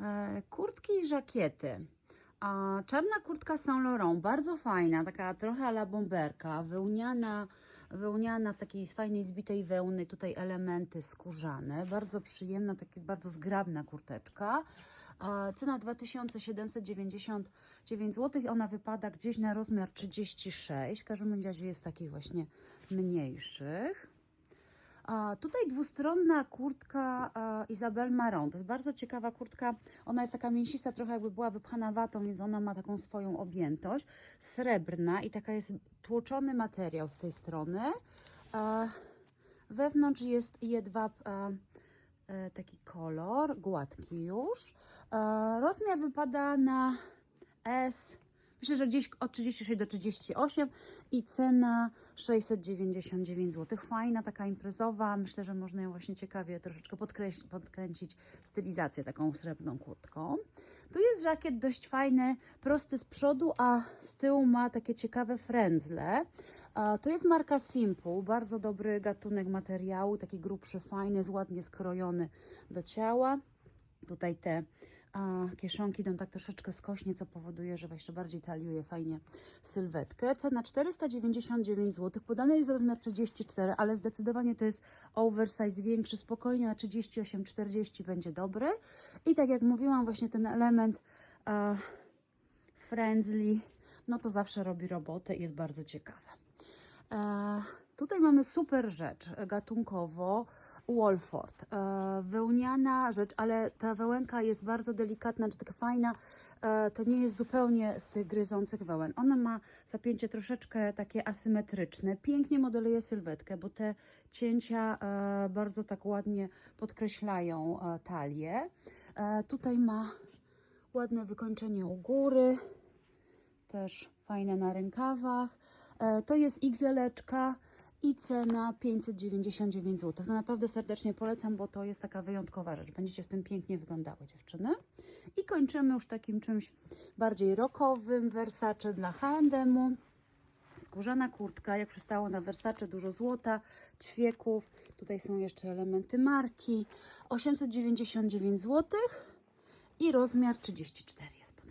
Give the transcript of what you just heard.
E, kurtki i żakiety. A czarna kurtka Saint Laurent, bardzo fajna, taka trochę à la bomberka, wełniana, wełniana z takiej fajnej zbitej wełny, tutaj elementy skórzane, bardzo przyjemna, taka bardzo zgrabna kurteczka. E, Cena 2799 zł, ona wypada gdzieś na rozmiar 36, w każdym razie jest takich właśnie mniejszych. Tutaj dwustronna kurtka e, Isabel Marron. To jest bardzo ciekawa kurtka. Ona jest taka mięsista, trochę jakby była wypchana watą, więc ona ma taką swoją objętość. Srebrna i taka jest tłoczony materiał z tej strony. E, wewnątrz jest jedwab e, taki kolor, gładki już. Rozmiar wypada na S. Myślę, że gdzieś od 36 do 38 i cena 699 zł. Fajna, taka imprezowa. Myślę, że można ją właśnie ciekawie troszeczkę podkręcić stylizację taką srebrną kurtką. Tu jest żakiet dość fajny, prosty z przodu, a z tyłu ma takie ciekawe frędzle. To jest marka Simple, bardzo dobry gatunek materiału, taki grubszy, fajny, jest ładnie skrojony do ciała. Tutaj te a, kieszonki idą tak troszeczkę skośnie, co powoduje, że jeszcze bardziej taliuje fajnie sylwetkę. Cena 499 zł. Podany jest rozmiar 34, ale zdecydowanie to jest oversize większy, spokojnie na 38-40 będzie dobry. I tak jak mówiłam, właśnie ten element a, friendly, no to zawsze robi robotę i jest bardzo ciekawe. E, tutaj mamy super rzecz e, gatunkowo. Wolford. E, wełniana rzecz, ale ta wełenka jest bardzo delikatna, czy taka fajna. E, to nie jest zupełnie z tych gryzących wełen. Ona ma zapięcie troszeczkę takie asymetryczne. Pięknie modeluje sylwetkę, bo te cięcia e, bardzo tak ładnie podkreślają talię. Tutaj ma ładne wykończenie u góry też fajne na rękawach. To jest XL-eczka i cena 599 zł. No naprawdę serdecznie polecam, bo to jest taka wyjątkowa rzecz. Będziecie w tym pięknie wyglądały dziewczyny. I kończymy już takim czymś bardziej rockowym, Versace dla H&M-u. Skórzana kurtka, jak przystało na Versace, dużo złota, ćwieków. Tutaj są jeszcze elementy marki. 899 zł i rozmiar 34 jest